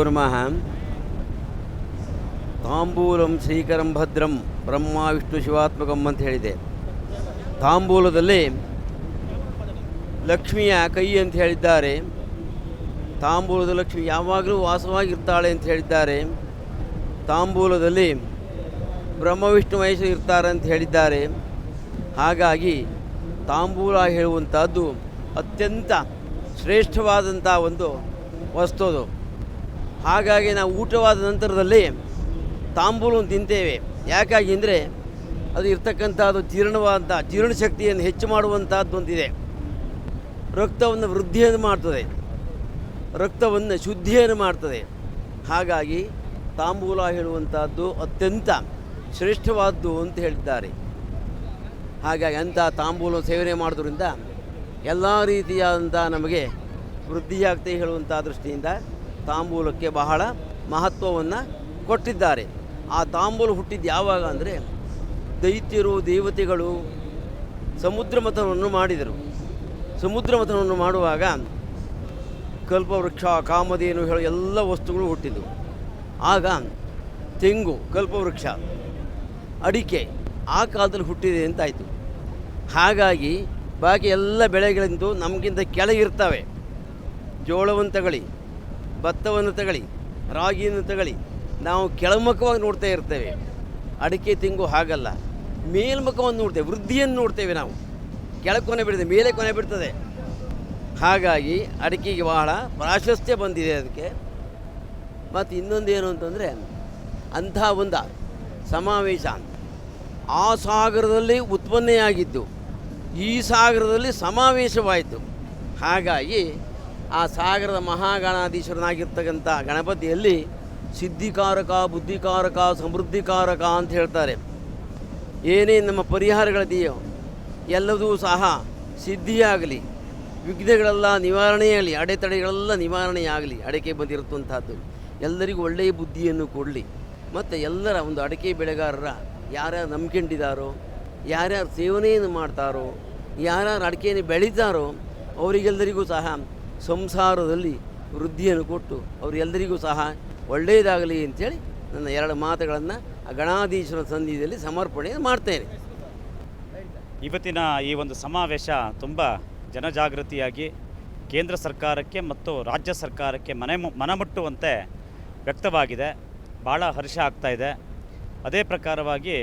ಕುರ್ಮಃ ತಾಂಬೂಲಂ ಶ್ರೀಕರಂ ಭದ್ರಂ ಬ್ರಹ್ಮ ವಿಷ್ಣು ಶಿವಾತ್ಮಕಂ ಅಂತ ಹೇಳಿದೆ. ತಾಂಬೂಲದಲ್ಲಿ ಲಕ್ಷ್ಮಿಯ ಕೈ ಅಂತ ಹೇಳಿದ್ದಾರೆ. ತಾಂಬೂಲದ ಲಕ್ಷ್ಮಿ ಯಾವಾಗಲೂ ವಾಸವಾಗಿರ್ತಾಳೆ ಅಂತ ಹೇಳಿದ್ದಾರೆ. ತಾಂಬೂಲದಲ್ಲಿ ಬ್ರಹ್ಮ, ವಿಷ್ಣು ಮಹೇಶ ಇರ್ತಾರೆ ಅಂತ ಹೇಳಿದ್ದಾರೆ. ಹಾಗಾಗಿ ತಾಂಬೂಲ ಹೇಳುವಂಥದ್ದು ಅತ್ಯಂತ ಶ್ರೇಷ್ಠವಾದಂಥ ಒಂದು ವಸ್ತು ಹಾಗಾಗಿ ನಾವು ಊಟವಾದ ನಂತರದಲ್ಲಿ ತಾಂಬೂಲವನ್ನು ತಿಂತೇವೆ. ಯಾಕಾಗಿ ಅಂದರೆ ಅದು ಇರ್ತಕ್ಕಂಥದ್ದು ಜೀರ್ಣವಾದಂಥ ಜೀರ್ಣಶಕ್ತಿಯನ್ನು ಹೆಚ್ಚು ಮಾಡುವಂಥದ್ದು ಒಂದಿದೆ. ರಕ್ತವನ್ನು ವೃದ್ಧಿಯನ್ನು ಮಾಡ್ತದೆ. ರಕ್ತವನ್ನು ಶುದ್ಧಿಯನ್ನು ಮಾಡ್ತದೆ. ಹಾಗಾಗಿ ತಾಂಬೂಲ ಹೇಳುವಂಥದ್ದು ಅತ್ಯಂತ ಶ್ರೇಷ್ಠವಾದ್ದು ಅಂತ ಹೇಳಿದ್ದಾರೆ. ಹಾಗಾಗಿ ಅಂಥ ತಾಂಬೂಲ ಸೇವನೆ ಮಾಡೋದ್ರಿಂದ ಎಲ್ಲ ರೀತಿಯಾದಂಥ ನಮಗೆ ವೃದ್ಧಿಯಾಗ್ತದೆ ಹೇಳುವಂಥ ದೃಷ್ಟಿಯಿಂದ ತಾಂಬೂಲಕ್ಕೆ ಬಹಳ ಮಹತ್ವವನ್ನು ಕೊಟ್ಟಿದ್ದಾರೆ. ಆ ತಾಂಬೂಲ ಹುಟ್ಟಿದ್ದು ಯಾವಾಗ ಅಂದರೆ ದೈತ್ಯರು, ದೇವತೆಗಳು ಸಮುದ್ರ ಮಥನವನ್ನು ಮಾಡಿದರು. ಸಮುದ್ರ ಮಥನವನ್ನು ಮಾಡುವಾಗ ಕಲ್ಪವೃಕ್ಷ, ಕಾಮಧೇನು ಹೇಳೋ ಎಲ್ಲ ವಸ್ತುಗಳು ಹುಟ್ಟಿದವು. ಆಗ ತೆಂಗು, ಕಲ್ಪವೃಕ್ಷ, ಅಡಿಕೆ ಆ ಕಾಲದಲ್ಲಿ ಹುಟ್ಟಿದೆ ಅಂತಾಯಿತು. ಹಾಗಾಗಿ ಬಾಕಿ ಎಲ್ಲ ಬೆಳೆಗಳಿಂದು ನಮಗಿಂತ ಕೆಳಗಿರ್ತವೆ ಜೋಳವನ್ನು ಭತ್ತವನ್ನು ತಗಳಿ, ರಾಗಿಯನ್ನು ತಗಳಿ, ನಾವು ಕೆಳಮುಖವಾಗಿ ನೋಡ್ತಾ ಇರ್ತೇವೆ. ಅಡಿಕೆ ತೆಂಗು ಹಾಗಲ್ಲ. ಮೇಲ್ಮುಖವನ್ನು ನೋಡ್ತೇವೆ, ವೃದ್ಧಿಯನ್ನು ನೋಡ್ತೇವೆ ನಾವು. ಕೆಳಗೆ ಕೊನೆ ಬಿಡ್ತದೆ ಮೇಲೆ ಕೊನೆ ಬಿಡ್ತದೆ ಹಾಗಾಗಿ ಅಡಿಕೆಗೆ ಬಹಳ ಪ್ರಾಶಸ್ತ್ಯ ಬಂದಿದೆ ಅದಕ್ಕೆ. ಮತ್ತು ಇನ್ನೊಂದೇನು ಅಂತಂದರೆ, ಅಂಥ ಒಂದು ಸಮಾವೇಶ. ಆ ಸಾಗರದಲ್ಲಿ ಉತ್ಪನ್ನೆಯಾಗಿದ್ದು, ಈ ಸಾಗರದಲ್ಲಿ ಸಮಾವೇಶವಾಯಿತು. ಹಾಗಾಗಿ ಆ ಸಾಗರದ ಮಹಾಗಣಾಧೀಶ್ವರನಾಗಿರ್ತಕ್ಕಂಥ ಗಣಪತಿಯಲ್ಲಿ ಸಿದ್ಧಿಕಾರಕ, ಬುದ್ಧಿಕಾರಕ, ಸಮೃದ್ಧಿಕಾರಕ ಅಂತ ಹೇಳ್ತಾರೆ. ಏನೇ ನಮ್ಮ ಪರಿಹಾರಗಳಿದೆಯೋ ಎಲ್ಲದೂ ಸಹ ಸಿದ್ಧಿಯಾಗಲಿ. ವಿಘ್ನಗಳೆಲ್ಲ ನಿವಾರಣೆಯಾಗಲಿ ಅಡೆತಡೆಗಳೆಲ್ಲ ನಿವಾರಣೆಯಾಗಲಿ ಅಡಿಕೆ ಬಂದಿರುತ್ತಂಥದ್ದು. ಎಲ್ಲರಿಗೂ ಒಳ್ಳೆಯ ಬುದ್ಧಿಯನ್ನು ಕೊಡಲಿ. ಮತ್ತು ಎಲ್ಲರ ಒಂದು ಅಡಿಕೆ ಬೆಳೆಗಾರರ ಯಾರ್ಯಾರು ನಂಬ್ಕೊಂಡಿದ್ದಾರೋ, ಯಾರ್ಯಾರು ಸೇವನೆಯನ್ನು ಮಾಡ್ತಾರೋ, ಯಾರ್ಯಾರು ಅಡಿಕೆಯನ್ನು ಬೆಳೀತಾರೋ, ಅವರಿಗೆಲ್ಲರಿಗೂ ಸಹ ಸಂಸಾರದಲ್ಲಿ ವೃದ್ಧಿಯನ್ನು ಕೊಟ್ಟು ಅವರೆಲ್ಲರಿಗೂ ಸಹ ಒಳ್ಳೆಯದಾಗಲಿ ಅಂತೇಳಿ ನನ್ನ ಎರಡು ಮಾತುಗಳನ್ನು ಆ ಗಣಾಧೀಶ್ವರ ಸನ್ನಿಧಿಯಲ್ಲಿ ಸಮರ್ಪಣೆ ಮಾಡ್ತೇನೆ. ಇವತ್ತಿನ ಈ ಒಂದು ಸಮಾವೇಶ ತುಂಬ ಜನಜಾಗೃತಿಯಾಗಿ ಕೇಂದ್ರ ಸರ್ಕಾರಕ್ಕೆ ಮತ್ತು ರಾಜ್ಯ ಸರ್ಕಾರಕ್ಕೆ ಮನೆ ಮನಮುಟ್ಟುವಂತೆ ವ್ಯಕ್ತವಾಗಿದೆ. ಭಾಳ ಹರ್ಷ ಆಗ್ತಾ ಇದೆ. ಅದೇ ಪ್ರಕಾರವಾಗಿ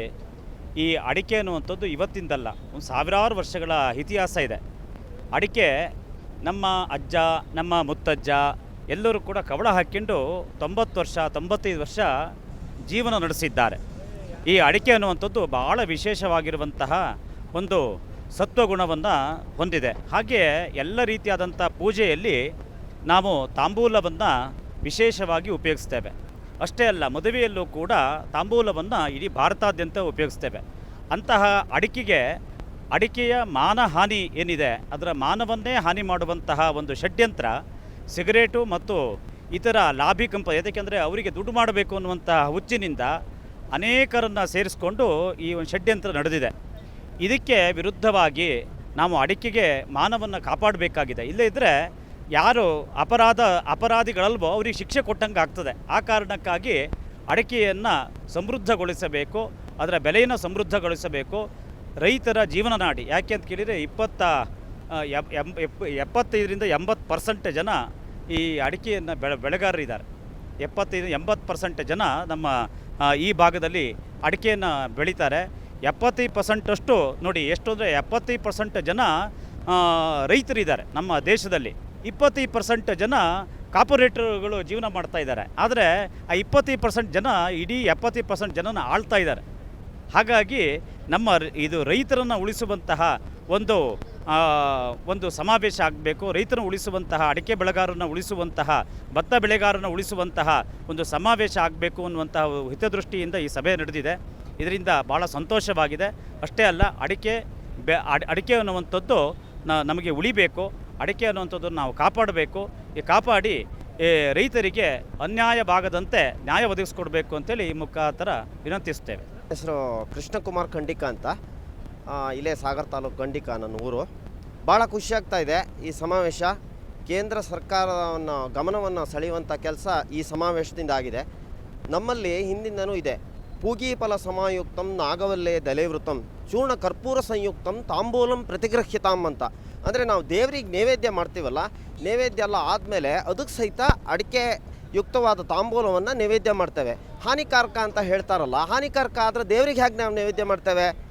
ಈ ಅಡಿಕೆ ಅನ್ನುವಂಥದ್ದು ಇವತ್ತಿಂದಲ್ಲ, ಒಂದು ಸಾವಿರಾರು ವರ್ಷಗಳ ಇತಿಹಾಸ ಇದೆ. ಅಡಿಕೆ ನಮ್ಮ ಅಜ್ಜ, ನಮ್ಮ ಮುತ್ತಜ್ಜ ಎಲ್ಲರೂ ಕೂಡ ಕವಳ ಹಾಕ್ಕೊಂಡು ತೊಂಬತ್ತು ವರ್ಷ, ತೊಂಬತ್ತೈದು ವರ್ಷ ಜೀವನ ನಡೆಸಿದ್ದಾರೆ. ಈ ಅಡಿಕೆ ಅನ್ನುವಂಥದ್ದು ಬಹಳ ವಿಶೇಷವಾಗಿರುವಂತಹ ಒಂದು ಸತ್ವಗುಣವನ್ನು ಹೊಂದಿದೆ. ಹಾಗೆ ಎಲ್ಲ ರೀತಿಯಾದಂಥ ಪೂಜೆಯಲ್ಲಿ ನಾವು ತಾಂಬೂಲವನ್ನು ವಿಶೇಷವಾಗಿ ಉಪಯೋಗಿಸ್ತೇವೆ. ಅಷ್ಟೇ ಅಲ್ಲ, ಮದುವೆಯಲ್ಲೂ ಕೂಡ ತಾಂಬೂಲವನ್ನು ಇಡೀ ಭಾರತಾದ್ಯಂತ ಉಪಯೋಗಿಸ್ತೇವೆ. ಅಂತಹ ಅಡಿಕೆಗೆ ಅಡಿಕೆಯ ಮಾನಹಾನಿ ಏನಿದೆ, ಅದರ ಮಾನವನ್ನೇ ಹಾನಿ ಮಾಡುವಂತಹ ಒಂದು ಷಡ್ಯಂತ್ರ, ಸಿಗರೇಟು ಮತ್ತು ಇತರ ಲಾಭಿ ಕಂಪ ಯಾಕೆಂದರೆ ಅವರಿಗೆ ದುಡ್ಡು ಮಾಡಬೇಕು ಅನ್ನುವಂತಹ ಹುಚ್ಚಿನಿಂದ ಅನೇಕರನ್ನು ಸೇರಿಸ್ಕೊಂಡು ಈ ಒಂದು ಷಡ್ಯಂತ್ರ ನಡೆದಿದೆ. ಇದಕ್ಕೆ ವಿರುದ್ಧವಾಗಿ ನಾವು ಅಡಿಕೆಗೆ ಮಾನವನ್ನು ಕಾಪಾಡಬೇಕಾಗಿದೆ. ಇಲ್ಲೇ ಇದ್ದರೆ ಯಾರು ಅಪರಾಧ, ಅಪರಾಧಿಗಳಲ್ವೋ ಅವರಿಗೆ ಶಿಕ್ಷೆ ಕೊಟ್ಟಂಗೆ ಆಗ್ತದೆ. ಆ ಕಾರಣಕ್ಕಾಗಿ ಅಡಿಕೆಯನ್ನು ಸಮೃದ್ಧಗೊಳಿಸಬೇಕು, ಅದರ ಬೆಲೆಯನ್ನು ಸಮೃದ್ಧಗೊಳಿಸಬೇಕು ರೈತರ ಜೀವನ ನಾಡಿ. ಯಾಕೆ ಅಂತ ಕೇಳಿದರೆ ಇಪ್ಪತ್ತ ಎಪ್ಪತ್ತೈದರಿಂದ ಎಂಬತ್ತು ಪರ್ಸೆಂಟ್ ಜನ ಈ ಅಡಿಕೆಯನ್ನು ಬೆಳೆ ಬೆಳೆಗಾರರಿದ್ದಾರೆ ಎಪ್ಪತ್ತೈದು, ಎಂಬತ್ತು ಪರ್ಸೆಂಟ್ ಜನ ನಮ್ಮ ಈ ಭಾಗದಲ್ಲಿ ಅಡಿಕೆಯನ್ನು ಬೆಳೀತಾರೆ. ಎಪ್ಪತ್ತೈದು ಪರ್ಸೆಂಟಷ್ಟು ನೋಡಿ, ಎಷ್ಟು ಅಂದರೆ ಎಪ್ಪತ್ತೈದು ಪರ್ಸೆಂಟ್ ಜನ ರೈತರಿದ್ದಾರೆ ನಮ್ಮ ದೇಶದಲ್ಲಿ. ಇಪ್ಪತ್ತೈದು ಪರ್ಸೆಂಟ್ ಜನ ಕಾರ್ಪೊರೇಟರ್ಗಳು ಜೀವನ ಮಾಡ್ತಾ ಇದ್ದಾರೆ. ಆದರೆ ಆ ಇಪ್ಪತ್ತೈದು ಪರ್ಸೆಂಟ್ ಜನ ಇಡೀ ಎಪ್ಪತ್ತೈದು ಪರ್ಸೆಂಟ್ ಜನನ ಆಳ್ತಾ ಇದ್ದಾರೆ. ಹಾಗಾಗಿ ನಮ್ಮ ಇದು ರೈತರನ್ನು ಉಳಿಸುವಂತಹ ಒಂದು ಒಂದು ಸಮಾವೇಶ ಆಗಬೇಕು. ರೈತರನ್ನು ಉಳಿಸುವಂತಹ, ಅಡಿಕೆ ಬೆಳೆಗಾರರನ್ನು ಉಳಿಸುವಂತಹ, ಭತ್ತ ಬೆಳೆಗಾರರನ್ನು ಉಳಿಸುವಂತಹ ಒಂದು ಸಮಾವೇಶ ಆಗಬೇಕು ಅನ್ನುವಂತಹ ಹಿತದೃಷ್ಟಿಯಿಂದ ಈ ಸಭೆ ನಡೆದಿದೆ. ಇದರಿಂದ ಭಾಳ ಸಂತೋಷವಾಗಿದೆ. ಅಷ್ಟೇ ಅಲ್ಲ, ಅಡಿಕೆ ಬೆ, ಅಡ್- ಅಡಿಕೆ ಅನ್ನುವಂಥದ್ದು ನಮಗೆ ಉಳಿಬೇಕು. ಅಡಿಕೆ ಅನ್ನುವಂಥದ್ದನ್ನು ನಾವು ಕಾಪಾಡಬೇಕು. ಈ ಕಾಪಾಡಿ ರೈತರಿಗೆ ಅನ್ಯಾಯವಾಗದಂತೆ ನ್ಯಾಯ ಒದಗಿಸ್ಕೊಡ್ಬೇಕು ಅಂತೇಳಿ ಈ ಮುಖಾಂತರ ವಿನಂತಿಸ್ತೇವೆ ಹೆಸರು ಕೃಷ್ಣಕುಮಾರ್ ಖಂಡಿಕ ಅಂತ. ಇಲ್ಲೇ ಸಾಗರ್ ತಾಲೂಕು ಖಂಡಿಕ ನನ್ನ ಊರು. ಭಾಳ ಖುಷಿಯಾಗ್ತಾ ಇದೆ ಈ ಸಮಾವೇಶ. ಕೇಂದ್ರ ಸರ್ಕಾರವನ್ನು ಗಮನವನ್ನು ಸೆಳೆಯುವಂಥ ಕೆಲಸ ಈ ಸಮಾವೇಶದಿಂದ ಆಗಿದೆ. ನಮ್ಮಲ್ಲಿ ಹಿಂದಿಂದನೂ ಇದೆ. ಪೂಗೀಫಲ ಸಮಾಯುಕ್ತಂ ನಾಗವಲ್ಲೆ ದಲೇವೃತಂ ಚೂರ್ಣ ಕರ್ಪೂರ ಸಂಯುಕ್ತಂ ತಾಂಬೂಲಂ ಪ್ರತಿಗೃಹ್ಯತಾಂ ಅಂತ. ಅಂದರೆ ನಾವು ದೇವ್ರಿಗೆ ನೈವೇದ್ಯ ಮಾಡ್ತೀವಲ್ಲ, ನೈವೇದ್ಯ ಎಲ್ಲ ಆದಮೇಲೆ ಅದಕ್ಕೆ ಸಹಿತ ಅಡಿಕೆ ಯುಕ್ತವಾದ ತಾಂಬೂಲವನ್ನು ನೈವೇದ್ಯ ಮಾಡ್ತೇವೆ. ಹಾನಿಕಾರಕ ಅಂತ ಹೇಳ್ತಾರಲ್ಲ, ಹಾನಿಕಾರಕ ಆದರೆ ದೇವರಿಗೆ ಹೇಗೆ ನಾವು ನೈವೇದ್ಯ ಮಾಡ್ತೇವೆ?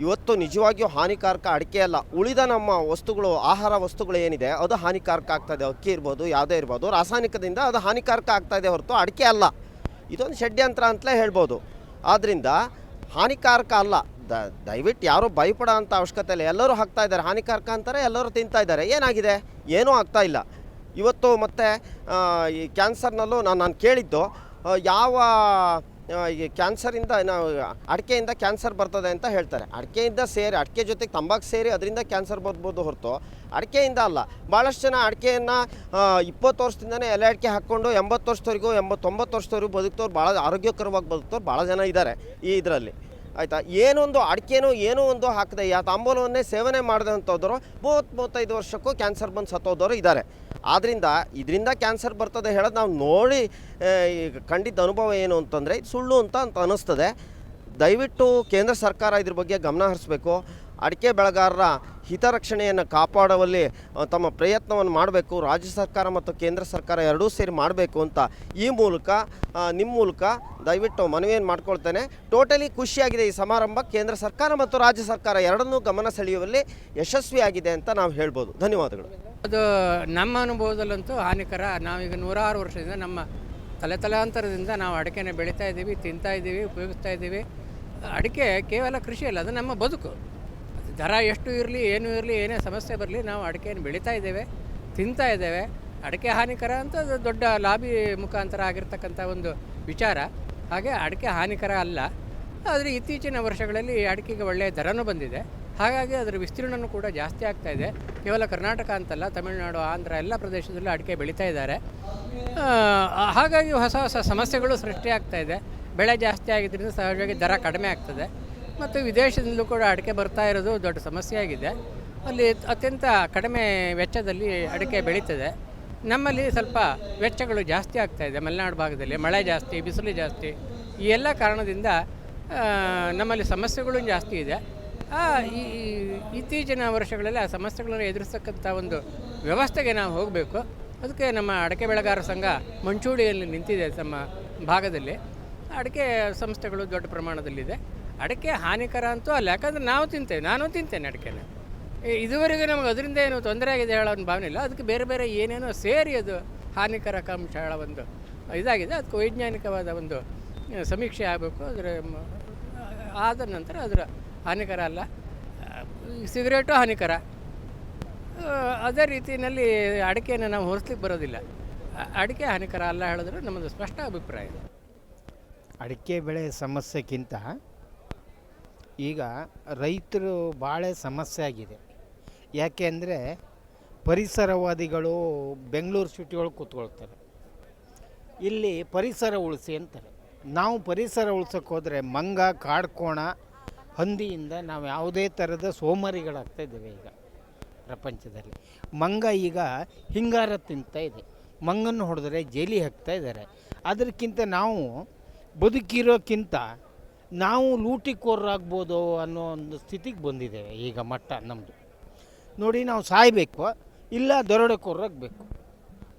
ಇವತ್ತು ನಿಜವಾಗಿಯೂ ಹಾನಿಕಾರಕ ಅಡಿಕೆ ಅಲ್ಲ. ಉಳಿದ ನಮ್ಮ ವಸ್ತುಗಳು, ಆಹಾರ ವಸ್ತುಗಳು ಏನಿದೆ, ಅದು ಹಾನಿಕಾರಕ ಆಗ್ತಾಯಿದೆ ಅಕ್ಕಿ ಇರ್ಬೋದು, ಯಾವುದೇ ಇರ್ಬೋದು, ರಾಸಾಯನಿಕದಿಂದ ಅದು ಹಾನಿಕಾರಕ ಆಗ್ತಾಯಿದೆ ಹೊರತು ಅಡಿಕೆ ಅಲ್ಲ. ಇದೊಂದು ಷಡ್ಯಂತ್ರ ಅಂತಲೇ ಹೇಳ್ಬೋದು. ಆದ್ದರಿಂದ ಹಾನಿಕಾರಕ ಅಲ್ಲ. ದ, ದಯವಿಟ್ಟು ಯಾರೂ ಭಯಪಡೋ ಅಂಥ ಅವಶ್ಯಕತೆ ಇಲ್ಲ. ಎಲ್ಲರೂ ಹಾಕ್ತಾ ಇದ್ದಾರೆ. ಹಾನಿಕಾರಕ ಅಂತಾರೆ, ಎಲ್ಲರೂ ತಿಂತಾ ಇದ್ದಾರೆ. ಏನಾಗಿದೆ? ಏನೂ ಆಗ್ತಾ ಇಲ್ಲ. ಇವತ್ತು ಮತ್ತು ಈ ಕ್ಯಾನ್ಸರ್ನಲ್ಲೂ ನಾನು ನಾನು ಕೇಳಿದ್ದು ಯಾವ ಈ ಕ್ಯಾನ್ಸರಿಂದ ನಾವು ಅಡಿಕೆಯಿಂದ ಕ್ಯಾನ್ಸರ್ ಬರ್ತದೆ ಅಂತ ಹೇಳ್ತಾರೆ. ಅಡಿಕೆಯಿಂದ ಸೇರಿ, ಅಡಿಕೆ ಜೊತೆಗೆ ತಂಬಾಕು ಸೇರಿ ಅದರಿಂದ ಕ್ಯಾನ್ಸರ್ ಬರ್ಬೋದು ಹೊರತು ಅಡಿಕೆಯಿಂದ ಅಲ್ಲ. ಭಾಳಷ್ಟು ಜನ ಅಡಿಕೆಯನ್ನು ಇಪ್ಪತ್ತು ವರ್ಷದಿಂದನೇ ಎಲೆ ಅಡಿಕೆ ಹಾಕ್ಕೊಂಡು ಎಂಬತ್ತು ವರ್ಷದವರೆಗೂ, ಎಂಬತ್ತೊಂಬತ್ತು ವರ್ಷದವರೆಗೂ ಬದುಕ್ತವ್ರು ಭಾಳ ಆರೋಗ್ಯಕರವಾಗಿ ಬದುಕ್ತವ್ರು ಭಾಳ ಜನ ಇದ್ದಾರೆ ಈ ಇದರಲ್ಲಿ. ಆಯಿತಾ? ಏನೊಂದು ಅಡಿಕೆನೋ ಏನೋ ಒಂದು ಹಾಕದೆ. ಯಾ ತಾಂಬೂಲವನ್ನೇ ಸೇವನೆ ಮಾಡಿದಂಥವ್ರು ಮೂವತ್ತು ಮೂವತ್ತೈದು ವರ್ಷಕ್ಕೂ ಕ್ಯಾನ್ಸರ್ ಬಂದು ಸತ್ತೋದವರು ಇದ್ದಾರೆ ಆದ್ದರಿಂದ ಇದರಿಂದ ಕ್ಯಾನ್ಸರ್ ಬರ್ತದೆ ಹೇಳೋದು ನಾವು ನೋಡಿ ಆ, ಕಂಡಿದ್ದ ಅನುಭವ ಏನು ಅಂತಂದರೆ ಸುಳ್ಳು ಅಂತ ಅಂತ ಅನ್ನಿಸ್ತದೆ ದಯವಿಟ್ಟು ಕೇಂದ್ರ ಸರ್ಕಾರ ಇದ್ರ ಬಗ್ಗೆ ಗಮನ ಹರಿಸ್ಬೇಕು. ಅಡಿಕೆ ಬೆಳೆಗಾರರ ಹಿತರಕ್ಷಣೆಯನ್ನು ಕಾಪಾಡುವಲ್ಲಿ ತಮ್ಮ ಪ್ರಯತ್ನವನ್ನು ಮಾಡಬೇಕು. ರಾಜ್ಯ ಸರ್ಕಾರ ಮತ್ತು ಕೇಂದ್ರ ಸರ್ಕಾರ ಎರಡೂ ಸೇರಿ ಮಾಡಬೇಕು ಅಂತ ಈ ಮೂಲಕ ನಿಮ್ಮ ಮೂಲಕ ದಯವಿಟ್ಟು ಮನವಿಯನ್ನು ಮಾಡ್ಕೊಳ್ತೇನೆ. ಟೋಟಲಿ ಖುಷಿಯಾಗಿದೆ ಈ ಸಮಾರಂಭ. ಕೇಂದ್ರ ಸರ್ಕಾರ ಮತ್ತು ರಾಜ್ಯ ಸರ್ಕಾರ ಎರಡನ್ನೂ ಗಮನ ಸೆಳೆಯುವಲ್ಲಿ ಯಶಸ್ವಿಯಾಗಿದೆ ಅಂತ ನಾವು ಹೇಳ್ಬೋದು. ಧನ್ಯವಾದಗಳು. ಅದು ನಮ್ಮ ಅನುಭವದಲ್ಲಂತೂ ಹಾನಿಕರ. ನಾವೀಗ ನೂರಾರು ವರ್ಷದಿಂದ ನಮ್ಮ ತಲೆ ತಲಾಂತರದಿಂದ ನಾವು ಅಡಿಕೆನ ಬೆಳೀತಾ ಇದ್ದೀವಿ, ತಿಂತಾ ಇದ್ದೀವಿ, ಉಪಯೋಗಿಸ್ತಾ ಇದ್ದೀವಿ. ಅಡಿಕೆ ಕೇವಲ ಕೃಷಿ ಅಲ್ಲ, ಅದು ನಮ್ಮ ಬದುಕು. ದರ ಎಷ್ಟು ಇರಲಿ, ಏನು ಇರಲಿ, ಏನೇ ಸಮಸ್ಯೆ ಬರಲಿ, ನಾವು ಅಡಿಕೆಯನ್ನು ಬೆಳೀತಾ ಇದ್ದೇವೆ, ತಿಂತಾ ಇದ್ದೇವೆ. ಅಡಿಕೆ ಹಾನಿಕರ ಅಂತ ದೊಡ್ಡ ಲಾಬಿ ಮುಖಾಂತರ ಆಗಿರ್ತಕ್ಕಂಥ ಒಂದು ವಿಚಾರ. ಹಾಗೆ ಅಡಿಕೆ ಹಾನಿಕರ ಅಲ್ಲ. ಆದರೆ ಇತ್ತೀಚಿನ ವರ್ಷಗಳಲ್ಲಿ ಅಡಿಕೆಗೆ ಒಳ್ಳೆಯ ದರನೂ ಬಂದಿದೆ. ಹಾಗಾಗಿ ಅದರ ವಿಸ್ತೀರ್ಣನೂ ಕೂಡ ಜಾಸ್ತಿ ಆಗ್ತಾ ಇದೆ. ಕೇವಲ ಕರ್ನಾಟಕ ಅಂತಲ್ಲ, ತಮಿಳುನಾಡು, ಆಂಧ್ರ ಎಲ್ಲ ಪ್ರದೇಶದಲ್ಲೂ ಅಡಿಕೆ ಬೆಳೀತಾ ಇದ್ದಾರೆ. ಹಾಗಾಗಿ ಹೊಸ ಹೊಸ ಸಮಸ್ಯೆಗಳು ಸೃಷ್ಟಿಯಾಗ್ತಾ ಇದೆ. ಬೆಳೆ ಜಾಸ್ತಿ ಆಗಿದ್ದರಿಂದ ಸಹಜವಾಗಿ ದರ ಕಡಿಮೆ ಆಗ್ತದೆ. ಮತ್ತು ವಿದೇಶದಿಂದಲೂ ಕೂಡ ಅಡಿಕೆ ಬರ್ತಾ ಇರೋದು ದೊಡ್ಡ ಸಮಸ್ಯೆ ಆಗಿದೆ. ಅಲ್ಲಿ ಅತ್ಯಂತ ಕಡಿಮೆ ವೆಚ್ಚದಲ್ಲಿ ಅಡಿಕೆ ಬೆಳೀತದೆ. ನಮ್ಮಲ್ಲಿ ಸ್ವಲ್ಪ ವೆಚ್ಚಗಳು ಜಾಸ್ತಿ ಆಗ್ತಾ ಇದೆ ಮಲೆನಾಡು ಭಾಗದಲ್ಲಿ. ಮಳೆ ಜಾಸ್ತಿ, ಬಿಸಿಲು ಜಾಸ್ತಿ, ಈ ಎಲ್ಲ ಕಾರಣದಿಂದ ನಮ್ಮಲ್ಲಿ ಸಮಸ್ಯೆಗಳು ಜಾಸ್ತಿ ಇದೆ. ಈ ಇತ್ತೀಚಿನ ವರ್ಷಗಳಲ್ಲಿ ಆ ಸಮಸ್ಯೆಗಳನ್ನು ಎದುರಿಸತಕ್ಕಂಥ ಒಂದು ವ್ಯವಸ್ಥೆಗೆ ನಾವು ಹೋಗಬೇಕು. ಅದಕ್ಕೆ ನಮ್ಮ ಅಡಕೆ ಬೆಳೆಗಾರರ ಸಂಘ ಮಂಚೂಳಿಯಲ್ಲಿ ನಿಂತಿದೆ ನಮ್ಮ ಭಾಗದಲ್ಲಿ. ಅಡಿಕೆ ಸಂಸ್ಥೆಗಳು ದೊಡ್ಡ ಪ್ರಮಾಣದಲ್ಲಿದೆ. ಅಡಿಕೆ ಹಾನಿಕರ ಅಂತೂ ಅಲ್ಲ, ಯಾಕಂದರೆ ನಾವು ತಿಂತೇವೆ, ನಾನು ತಿಂತೇನೆ ಅಡಿಕೆನ. ಇದುವರೆಗೂ ನಮಗೆ ಅದರಿಂದ ಏನು ತೊಂದರೆ ಆಗಿದೆ ಹೇಳೋ ಭಾವನೆ ಇಲ್ಲ. ಅದಕ್ಕೆ ಬೇರೆ ಬೇರೆ ಏನೇನೋ ಸೇರಿ ಅದು ಹಾನಿಕಾರಕ ಅಂಶ ಹೇಳೋ ಒಂದು ಇದಾಗಿದೆ. ಅದಕ್ಕೆ ವೈಜ್ಞಾನಿಕವಾದ ಒಂದು ಸಮೀಕ್ಷೆ ಆಗಬೇಕು. ಅದರ ಆದ ನಂತರ ಅದರ ಹಾನಿಕರ ಅಲ್ಲ. ಸಿಗರೇಟು ಹಾನಿಕರ. ಅದೇ ರೀತಿಯಲ್ಲಿ ಅಡಿಕೆಯನ್ನು ನಾವು ಹೊರಿಸ್ಲಿಕ್ಕೆ ಬರೋದಿಲ್ಲ. ಅಡಿಕೆ ಹಾನಿಕರ ಅಲ್ಲ ಹೇಳಿದ್ರೆ ನಮ್ಮದು ಸ್ಪಷ್ಟ ಅಭಿಪ್ರಾಯ. ಅಡಿಕೆ ಬೆಳೆ ಸಮಸ್ಯೆಗಿಂತ ಈಗ ರೈತರು ಭಾಳ ಸಮಸ್ಯೆ ಆಗಿದೆ. ಯಾಕೆ ಅಂದರೆ ಪರಿಸರವಾದಿಗಳು ಬೆಂಗಳೂರು ಸಿಟಿ ಒಳಗೆ ಕೂತ್ಕೊಳ್ತಾರೆ. ಇಲ್ಲಿ ಪರಿಸರ ಉಳಿಸಿ ಅಂತಾರೆ. ನಾವು ಪರಿಸರ ಉಳ್ಸೋಕ್ಕೆ ಹೋದರೆ ಮಂಗ, ಕಾಡ್ಕೋಣ, ಹಂದಿಯಿಂದ ನಾವು ಯಾವುದೇ ಥರದ ಸೋಮಾರಿಗಳಾಗ್ತಾ ಇದ್ದೇವೆ ಈಗ ಪ್ರಪಂಚದಲ್ಲಿ. ಮಂಗ ಈಗ ಹಿಂಗಾರ ತಿಂತಾ ಇದೆ. ಮಂಗನ್ನು ಹೊಡೆದ್ರೆ ಜೈಲಿ ಹಾಕ್ತಾ ಇದ್ದಾರೆ. ಅದಕ್ಕಿಂತ ನಾವು ಬದುಕಿರೋಕ್ಕಿಂತ ನಾವು ಲೂಟಿಕೋರರಾಗ್ಬೋದು ಅನ್ನೋ ಒಂದು ಸ್ಥಿತಿಗೆ ಬಂದಿದ್ದೇವೆ. ಈಗ ಮಟ್ಟ ನಮ್ಮದು ನೋಡಿ ನಾವು ಸಾಯಬೇಕು, ಇಲ್ಲ ದರೋಡೆಕೋರರಾಗಬೇಕು.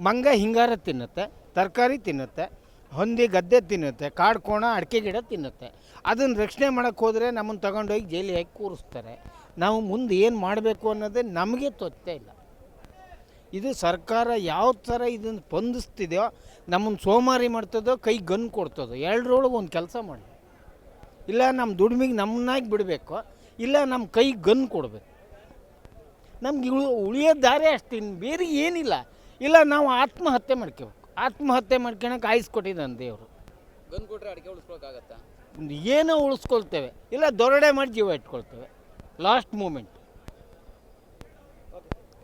ಮಂಗ ಹಿಂಗಾರ ತಿನ್ನುತ್ತೆ, ತರಕಾರಿ ತಿನ್ನುತ್ತೆ, ಹೊಂದಿ ಗದ್ದೆ ತಿನ್ನುತ್ತೆ, ಕಾಡು ಕೋಣ, ಅಡಿಕೆ ಗಿಡ ತಿನ್ನುತ್ತೆ. ಅದನ್ನು ರಕ್ಷಣೆ ಮಾಡೋಕ್ಕೆ ಹೋದರೆ ನಮ್ಮನ್ನು ತಗೊಂಡೋಗಿ ಜೈಲಿಗೆ ಹಾಕಿ ಕೂರಿಸ್ತಾರೆ. ನಾವು ಮುಂದೆ ಏನು ಮಾಡಬೇಕು ಅನ್ನೋದೇ ನಮಗೆ ತೊತ್ತೆ ಇಲ್ಲ. ಇದು ಸರ್ಕಾರ ಯಾವ ಥರ ಇದನ್ನು ಸ್ಪಂದಿಸ್ತಿದೆಯೋ ನಮ್ಮನ್ನು ಸೋಮಾರಿ ಮಾಡ್ತದೋ, ಕೈ ಗನ್ ಕೊಡ್ತದೋ ಎರಡರೊಳಗೆ ಒಂದು ಕೆಲಸ ಮಾಡಿ ಇಲ್ಲ ನಮ್ಮ ದುಡಿಮೆಗೆ ನಮ್ಮನ್ನಾಗಿ ಬಿಡಬೇಕು ಇಲ್ಲ ನಮ್ಮ ಕೈ ಗನ್ ಕೊಡಬೇಕು. ನಮ್ಗೆ ಇಳು ಉಳಿಯೋ ದಾರಿ ಅಷ್ಟು ಇನ್ನು ಬೇರೆ ಏನಿಲ್ಲ. ಇಲ್ಲ ನಾವು ಆತ್ಮಹತ್ಯೆ ಮಾಡ್ಕೋಬೇಕು. ಆತ್ಮಹತ್ಯೆ ಮಾಡ್ಕೊಳಕ್ಕೆ ಆಯ್ಸ್ ಕೊಟ್ಟಿದ್ದಾನೆ ದೇವರು. ಗನ್ ಕೊಟ್ಟರೆ ಅಡಿಕೆ ಉಳಿಸ್ಕೊಳಕ್ಕಾಗತ್ತಾ? ಏನೋ ಉಳಿಸ್ಕೊಳ್ತೇವೆ? ಇಲ್ಲ ದೊರಡೆ ಮಾಡಿ ಜೀವ ಇಟ್ಕೊಳ್ತೇವೆ. Last moment.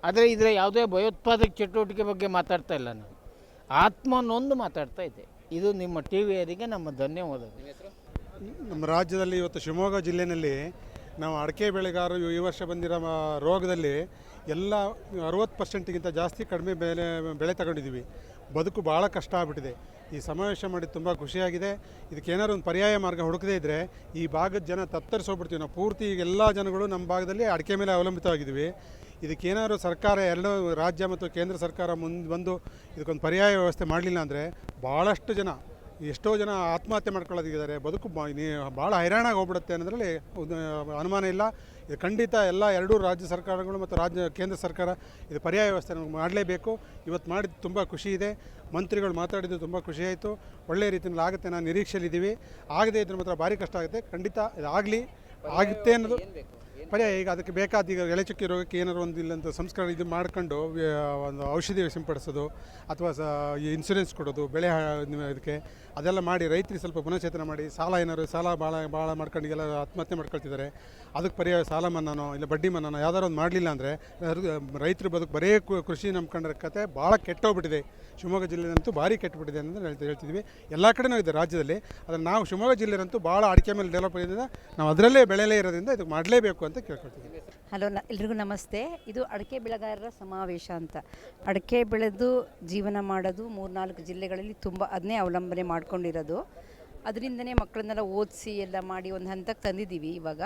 ಆದರೆ ಇದರ ಯಾವುದೇ ಭಯೋತ್ಪಾದಕ ಚಟುವಟಿಕೆ ಬಗ್ಗೆ ಮಾತಾಡ್ತಾ ಇಲ್ಲ ನಾನು. ಆತ್ಮನೊಂದು ಮಾತಾಡ್ತಾ ಇದ್ದೆ ಇದು ನಿಮ್ಮ ಟಿ ವಿಯರಿಗೆ ನಮ್ಮ ಧನ್ಯವಾದಗಳು. ನಮ್ಮ ರಾಜ್ಯದಲ್ಲಿ ಇವತ್ತು ಶಿವಮೊಗ್ಗ ಜಿಲ್ಲೆಯಲ್ಲಿ ನಾವು ಅಡಿಕೆ ಬೆಳೆಗಾರರು ಈ ವರ್ಷ ಬಂದಿರೋ ರೋಗದಲ್ಲಿ ಎಲ್ಲ ಅರುವತ್ತು ಪರ್ಸೆಂಟ್ಗಿಂತ ಜಾಸ್ತಿ ಕಡಿಮೆ ಬೆಲೆ, ಬೆಳೆ ತಗೊಂಡಿದ್ದೀವಿ. ಬದುಕು ಭಾಳ ಕಷ್ಟ ಆಗ್ಬಿಟ್ಟಿದೆ. ಈ ಸಮಾವೇಶ ಮಾಡಿ ತುಂಬ ಖುಷಿಯಾಗಿದೆ. ಇದಕ್ಕೆ ಏನಾದ್ರು ಒಂದು ಪರ್ಯಾಯ ಮಾರ್ಗ ಹುಡುಕದೇ ಇದ್ದರೆ ಈ ಭಾಗದ ಜನ ತತ್ತರಿಸೋಗ್ಬಿಡ್ತೀವಿ ನಾವು ಪೂರ್ತಿ ಈಗ ಎಲ್ಲ ಜನಗಳು ನಮ್ಮ ಭಾಗದಲ್ಲಿ ಅಡಿಕೆ ಮೇಲೆ ಅವಲಂಬಿತವಾಗಿದ್ದೀವಿ. ಇದಕ್ಕೇನಾದ್ರು ಸರ್ಕಾರ, ಎರಡೂ ರಾಜ್ಯ ಮತ್ತು ಕೇಂದ್ರ ಸರ್ಕಾರ ಮುಂದೆ ಬಂದು ಇದಕ್ಕೊಂದು ಪರ್ಯಾಯ ವ್ಯವಸ್ಥೆ ಮಾಡಲಿಲ್ಲ ಅಂದರೆ ಭಾಳಷ್ಟು ಜನ ಎಷ್ಟೋ ಜನ ಆತ್ಮಹತ್ಯೆ ಮಾಡ್ಕೊಳ್ಳೋದಿದ್ದಾರೆ. ಬದುಕು ಭಾಳ ಹೈರಾಣಾಗಿ ಹೋಗ್ಬಿಡುತ್ತೆ ಅನ್ನೋದ್ರಲ್ಲಿ ಅನುಮಾನ ಇಲ್ಲ. ಇದು ಖಂಡಿತ ಎಲ್ಲ ಎರಡೂ ರಾಜ್ಯ ಸರ್ಕಾರಗಳು ಮತ್ತು ರಾಜ್ಯ ಕೇಂದ್ರ ಸರ್ಕಾರ ಇದು ಪರ್ಯಾಯ ವ್ಯವಸ್ಥೆ ಮಾಡಲೇಬೇಕು. ಇವತ್ತು ಮಾಡಿದ್ದು ತುಂಬ ಖುಷಿ ಇದೆ. ಮಂತ್ರಿಗಳು ಮಾತಾಡಿದ್ದು ತುಂಬ ಖುಷಿಯಾಯಿತು ಒಳ್ಳೆಯ ರೀತಿಯಲ್ಲಿ ಆಗುತ್ತೆ. ನಾನು ನಿರೀಕ್ಷೆಯಲ್ಲಿದ್ದೀವಿ. ಆಗದೇ ಇದ್ರೆ ಮಾತ್ರ ಭಾರಿ ಕಷ್ಟ ಆಗುತ್ತೆ. ಖಂಡಿತ ಇದು ಆಗಲಿ ಆಗುತ್ತೆ ಅನ್ನೋದು ಪರ್ಯಾಯ, ಈಗ ಅದಕ್ಕೆ ಬೇಕಾದ ಈಗ ಎಳೆಚುಕ್ಕಿ ರೋಗಕ್ಕೆ ಏನಾದ್ರು ಒಂದು ಇಲ್ಲಂತ ಸಂಸ್ಕರಣೆ ಇದು ಮಾಡ್ಕೊಂಡು ಒಂದು ಔಷಧಿ ಸಿಂಪಡಿಸೋದು ಅಥವಾ ಸ, ಈ ಇನ್ಸೂರೆನ್ಸ್ ಕೊಡೋದು, ಬೆಳೆ ಇದಕ್ಕೆ ಅದೆಲ್ಲ ಮಾಡಿ ರೈತರಿಗೆ ಸ್ವಲ್ಪ ಪುನಶ್ಚೇತನ ಮಾಡಿ, ಸಾಲ ಏನಾದ್ರು, ಸಾಲ ಭಾಳ ಭಾಳ ಮಾಡ್ಕೊಂಡು ಎಲ್ಲ ಆತ್ಮಹತ್ಯೆ ಮಾಡ್ಕೊಳ್ತಿದ್ದಾರೆ. ಅದಕ್ಕೆ ಪರ್ಯಾಯ ಸಾಲ ಮನ್ನಾನೋ, ಇಲ್ಲ ಬಡ್ಡಿ ಮನ್ನಾನೋ ಯಾವ್ದಾರು ಒಂದು ಮಾಡಲಿಲ್ಲ ಅಂದರೆ ರೈತರು ಬದುಕು ಬರೇ ಕೃಷಿ ನಂಬ್ಕೊಂಡ್ರ ಕತೆ ಭಾಳ ಕೆಟ್ಟೋಗ್ಬಿಟ್ಟಿದೆ. ಶಿವಮೊಗ್ಗ ಜಿಲ್ಲೆಯಂತೂ ಭಾರಿ ಕೆಟ್ಟುಬಿಟ್ಟಿದೆ ಅಂತ ಹೇಳ್ತಾ ಹೇಳ್ತಿದ್ವಿ ಎಲ್ಲ ಕಡೆನೂ ಇದೆ ರಾಜ್ಯದಲ್ಲಿ. ಆದರೆ ನಾವು ಶಿವಮೊಗ್ಗ ಜಿಲ್ಲೆಯಂತೂ ಭಾಳ ಅಡಿಕೆ ಮೇಲೆ ಡೆವಲಪ್ ಆಗಿದೆ. ನಾವು ಅದರಲ್ಲೇ ಬೆಳೆಯಲೇ ಇರೋದ್ರಿಂದ ಇದಕ್ಕೆ ಮಾಡಲೇಬೇಕು ಅಂತ ಹಲೋ, ನ ಎಲ್ರಿಗೂ ನಮಸ್ತೆ. ಇದು ಅಡಿಕೆ ಬೆಳೆಗಾರರ ಸಮಾವೇಶ ಅಂತ. ಅಡಿಕೆ ಬೆಳೆದು ಜೀವನ ಮಾಡೋದು ಮೂರ್ನಾಲ್ಕು ಜಿಲ್ಲೆಗಳಲ್ಲಿ ತುಂಬ ಅದನ್ನೇ ಅವಲಂಬನೆ ಮಾಡ್ಕೊಂಡಿರೋದು. ಅದರಿಂದನೇ ಮಕ್ಕಳನ್ನೆಲ್ಲ ಓದಿಸಿ ಎಲ್ಲ ಮಾಡಿ ಒಂದು ಹಂತಕ್ಕೆ ತಂದಿದ್ದೀವಿ ಇವಾಗ.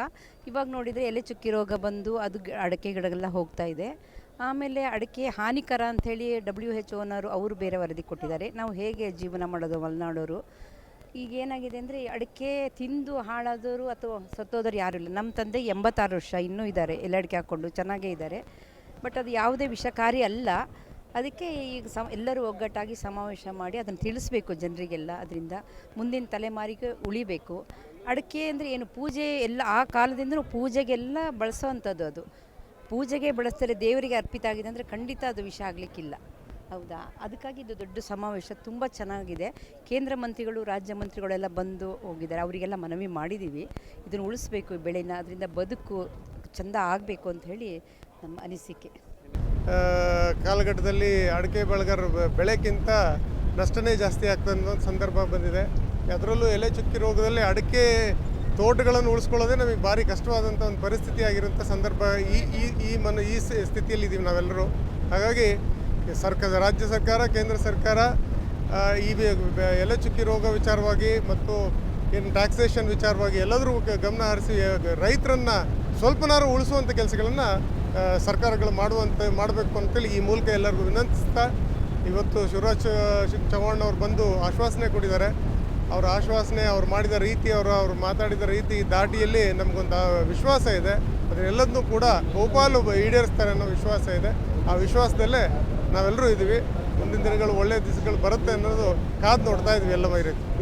ಇವಾಗ ನೋಡಿದರೆ ಎಲೆ ಚುಕ್ಕಿ ರೋಗ ಬಂದು ಅದು ಅಡಕೆ ಅಡಿಕೆ ಗಿಡಗೆಲ್ಲ ಹೋಗ್ತಾ ಇದೆ. ಆಮೇಲೆ ಅಡಿಕೆ ಹಾನಿಕರ ಅಂಥೇಳಿ ಡಬ್ಲ್ಯೂ ಎಚ್ ಓನರು ಅವರು ಬೇರೆ ವರದಿ ಕೊಟ್ಟಿದ್ದಾರೆ. ನಾವು ಹೇಗೆ ಜೀವನ ಮಾಡೋದು ಮಲೆನಾಡೋರು? ಈಗ ಏನಾಗಿದೆ ಅಂದರೆ ಅಡಿಕೆ ತಿಂದು ಹಾಳಾದವರು ಅಥವಾ ಸತ್ತೋದವರು ಯಾರೂ ಇಲ್ಲ. ನಮ್ಮ ತಂದೆ ಎಂಬತ್ತಾರು ವರ್ಷ ಇನ್ನೂ ಇದ್ದಾರೆ ಎಲ್ಲ ಅಡಿಕೆ ಹಾಕ್ಕೊಂಡು ಚೆನ್ನಾಗೇ ಇದ್ದಾರೆ. ಬಟ್ ಅದು ಯಾವುದೇ ವಿಷಕಾರಿ ಅಲ್ಲ. ಅದಕ್ಕೆ ಈಗ ಸಮ, ಎಲ್ಲರೂ ಒಗ್ಗಟ್ಟಾಗಿ ಸಮಾವೇಶ ಮಾಡಿ ಅದನ್ನು ತಿಳಿಸ್ಬೇಕು ಜನರಿಗೆಲ್ಲ. ಅದರಿಂದ ಮುಂದಿನ ತಲೆಮಾರಿಗೆ ಉಳಿಬೇಕು. ಅಡಿಕೆ ಅಂದರೆ ಏನು? ಪೂಜೆ ಎಲ್ಲ, ಆ ಕಾಲದಿಂದಲೂ ಪೂಜೆಗೆಲ್ಲ ಬಳಸೋವಂಥದ್ದು ಅದು. ಪೂಜೆಗೆ ಬಳಸ್ತಾರೆ, ದೇವರಿಗೆ ಅರ್ಪಿತ ಆಗಿದೆ ಅಂದರೆ ಖಂಡಿತ ಅದು ವಿಷ ಆಗಲಿಕ್ಕಿಲ್ಲ. ಹೌದಾ? ಅದಕ್ಕಾಗಿ ಇದು ದೊಡ್ಡ ಸಮಾವೇಶ, ತುಂಬ ಚೆನ್ನಾಗಿದೆ. ಕೇಂದ್ರ ಮಂತ್ರಿಗಳು, ರಾಜ್ಯ ಮಂತ್ರಿಗಳೆಲ್ಲ ಬಂದು ಹೋಗಿದ್ದಾರೆ. ಅವರಿಗೆಲ್ಲ ಮನವಿ ಮಾಡಿದ್ದೀವಿ ಇದನ್ನು ಉಳಿಸ್ಬೇಕು ಈ ಬೆಳೆನ, ಅದರಿಂದ ಬದುಕು ಚೆಂದ ಆಗಬೇಕು ಅಂತ ಹೇಳಿ ನಮ್ಮ ಅನಿಸಿಕೆ. ಕಾಲಘಟ್ಟದಲ್ಲಿ ಅಡಿಕೆ ಬೆಳೆಗಾರ ಬೆಳೆಗಿಂತ ನಷ್ಟನೇ ಜಾಸ್ತಿ ಆಗ್ತದೆ ಅನ್ನೋ ಒಂದು ಸಂದರ್ಭ ಬಂದಿದೆ. ಅದರಲ್ಲೂ ಎಲೆ ಚುಕ್ಕಿ ರೋಗದಲ್ಲಿ ಅಡಿಕೆ ತೋಟಗಳನ್ನು ಉಳಿಸ್ಕೊಳ್ಳೋದೇ ನಮಗೆ ಭಾರಿ ಕಷ್ಟವಾದಂಥ ಒಂದು ಪರಿಸ್ಥಿತಿ ಆಗಿರುವಂಥ ಸಂದರ್ಭ ಈ ಈ ಈ ಮನ, ಈ ಸ್ಥಿತಿಯಲ್ಲಿದ್ದೀವಿ ನಾವೆಲ್ಲರೂ. ಹಾಗಾಗಿ ಸರ್ಕಾರ ರಾಜ್ಯ ಸರ್ಕಾರ, ಕೇಂದ್ರ ಸರ್ಕಾರ ಈ ಬೆ- ಬೆ- ಎಲೆ ಚುಕ್ಕಿ ರೋಗ ವಿಚಾರವಾಗಿ ಮತ್ತು ಏನು ಟ್ಯಾಕ್ಸೇಷನ್ ವಿಚಾರವಾಗಿ ಎಲ್ಲದರೂ ಗಮನ ಹರಿಸಿ ರೈತರನ್ನು ಸ್ವಲ್ಪನಾರು ಉಳಿಸುವಂಥ ಕೆಲಸಗಳನ್ನು ಸರ್ಕಾರಗಳು ಮಾಡುವಂತೆ ಮಾಡಬೇಕು ಅಂತೇಳಿ ಈ ಮೂಲಕ ಎಲ್ಲರಿಗೂ ವಿನಂತಿಸ್ತಾ, ಇವತ್ತು ಶಿವರಾಜ್ ಚೌಹಾಣ್ ಅವರು ಬಂದು ಆಶ್ವಾಸನೆ ಕೊಟ್ಟಿದ್ದಾರೆ. ಅವರ ಆಶ್ವಾಸನೆ, ಅವ್ರು ಮಾಡಿದ ರೀತಿ, ಅವರು, ಅವ್ರು ಮಾತಾಡಿದ ರೀತಿ ದಾಟಿಯಲ್ಲಿ ನಮಗೊಂದು ವಿಶ್ವಾಸ ಇದೆ. ಅದನ್ನೆಲ್ಲದನ್ನೂ ಕೂಡ ಬಹುಪಾಲು ಈಡೇರಿಸ್ತಾರೆ ಅನ್ನೋ ವಿಶ್ವಾಸ ಇದೆ. ಆ ವಿಶ್ವಾಸದಲ್ಲೇ ನಾವೆಲ್ಲರೂ ಇದ್ದೀವಿ. ಮುಂದಿನ ದಿನಗಳು ಒಳ್ಳೆಯ ದಿವಸಗಳು ಬರುತ್ತೆ ಅನ್ನೋದು ಕಾದು ನೋಡ್ತಾ ಇದ್ವಿ ಎಲ್ಲ ರೈತರು